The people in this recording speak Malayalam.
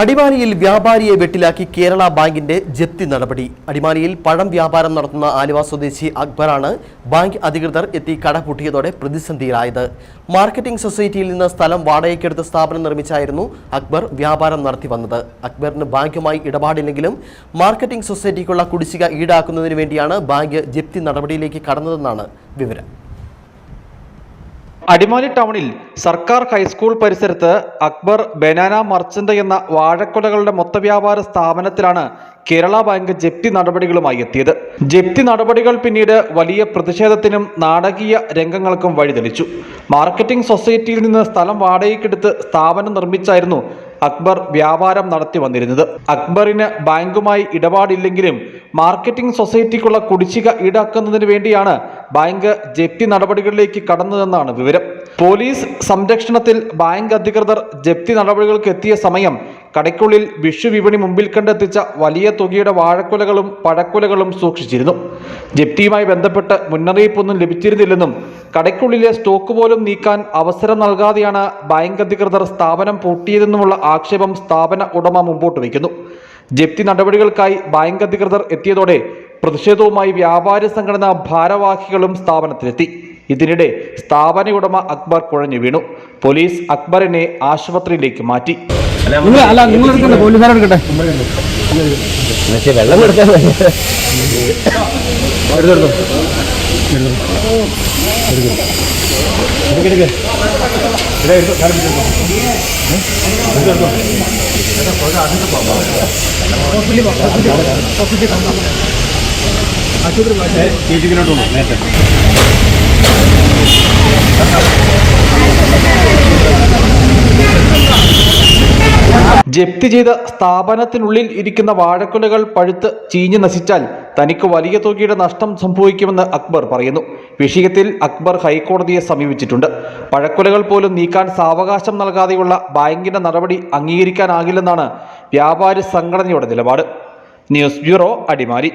അടിമാലിയിൽ വ്യാപാരിയെ വെട്ടിലാക്കി കേരള ബാങ്കിന്റെ ജപ്തി നടപടി. അടിമാലിയിൽ പഴം വ്യാപാരം നടത്തുന്ന ആലുവ സ്വദേശി അക്ബറാണ് ബാങ്ക് അധികൃതർ എത്തി കട പൂട്ടിയതോടെ പ്രതിസന്ധിയിലായത്. മാർക്കറ്റിംഗ് സൊസൈറ്റിയിൽ നിന്ന് സ്ഥലം വാടകയ്ക്കെടുത്ത് സ്ഥാപനം നിർമ്മിച്ചായിരുന്നു അക്ബർ വ്യാപാരം നടത്തി വന്നത്. അക്ബറിന് ബാങ്കുമായി ഇടപാടില്ലെങ്കിലും മാർക്കറ്റിംഗ് സൊസൈറ്റിക്കുള്ള കുടിശ്ശിക ഈടാക്കുന്നതിന് വേണ്ടിയാണ് ബാങ്ക് ജപ്തി നടപടിയിലേക്ക് കടന്നതെന്നാണ് വിവരം. അടിമാലി ടൗണിൽ സർക്കാർ ഹൈസ്കൂൾ പരിസരത്ത് അക്ബർ ബനാന മർച്ചന്റ് എന്ന വാഴക്കൊലകളുടെ മൊത്തവ്യാപാര സ്ഥാപനത്തിലാണ് കേരള ബാങ്ക് ജപ്തി നടപടികളുമായി എത്തിയത്. ജപ്തി നടപടികൾ പിന്നീട് വലിയ പ്രതിഷേധത്തിനും നാടകീയ രംഗങ്ങൾക്കും വഴിതെളിച്ചു. മാർക്കറ്റിംഗ് സൊസൈറ്റിയിൽ നിന്ന് സ്ഥലം വാടകയ്ക്കെടുത്ത് സ്ഥാപനം നിർമ്മിച്ചായിരുന്നു അക്ബർ വ്യാപാരം നടത്തി വന്നിരുന്നത്. അക്ബറിന് ബാങ്കുമായി ഇടപാടില്ലെങ്കിലും മാർക്കറ്റിംഗ് സൊസൈറ്റിക്കുള്ള കുടിശ്ശിക ഈടാക്കുന്നതിന് വേണ്ടിയാണ് ബാങ്ക് ജപ്തി നടപടികളിലേക്ക് കടന്നതെന്നാണ് വിവരം. പോലീസ് സംരക്ഷണത്തിൽ ബാങ്ക് അധികൃതർ ജപ്തി നടപടികൾക്ക് എത്തിയ സമയം കടയ്ക്കുള്ളിൽ വിഷു വിപണി മുമ്പിൽ കണ്ടെത്തിച്ച വലിയ തുകയുടെ വാഴക്കുലകളും പഴക്കുലകളും സൂക്ഷിച്ചിരുന്നു. ജപ്തിയുമായി ബന്ധപ്പെട്ട് മുന്നറിയിപ്പൊന്നും ലഭിച്ചിരുന്നില്ലെന്നും കടയ്ക്കുള്ളിലെ സ്റ്റോക്ക് പോലും നീക്കാൻ അവസരം നൽകാതെയാണ് ബാങ്ക് അധികൃതർ സ്ഥാപനം പൂട്ടിയതെന്നുമുള്ള ആക്ഷേപം സ്ഥാപന ഉടമ മുമ്പോട്ട് വയ്ക്കുന്നു. ജപ്തി നടപടികൾക്കായി ബാങ്ക് അധികൃതർ എത്തിയതോടെ പ്രതിഷേധവുമായി വ്യാപാരി സംഘടനാ ഭാരവാഹികളും സ്ഥാപനത്തിലെത്തി. ഇതിനിടെ സ്ഥാപന ഉടമ അക്ബർ കുഴഞ്ഞു വീണു. പോലീസ് അക്ബറിനെ ആശുപത്രിയിലേക്ക് മാറ്റി. നിങ്ങൾ അല്ല നേരത്തെ. ജപ്തി ചെയ്ത സ്ഥാപനത്തിനുള്ളിൽ ഇരിക്കുന്ന വാഴക്കുലകൾ പഴുത്ത് ചീഞ്ഞു നശിച്ചാൽ തനിക്ക് വലിയ തുകയുടെ നഷ്ടം സംഭവിക്കുമെന്ന് അക്ബർ പറയുന്നു. വിഷയത്തിൽ അക്ബർ ഹൈക്കോടതിയെ സമീപിച്ചിട്ടുണ്ട്. പഴക്കുലകൾ പോലും നീക്കാൻ സാവകാശം നൽകാതെയുള്ള ബാങ്കിന്റെ നടപടി അംഗീകരിക്കാനാകില്ലെന്നാണ് വ്യാപാരി സംഘടനയുടെ നിലപാട്. News bureau Adimali.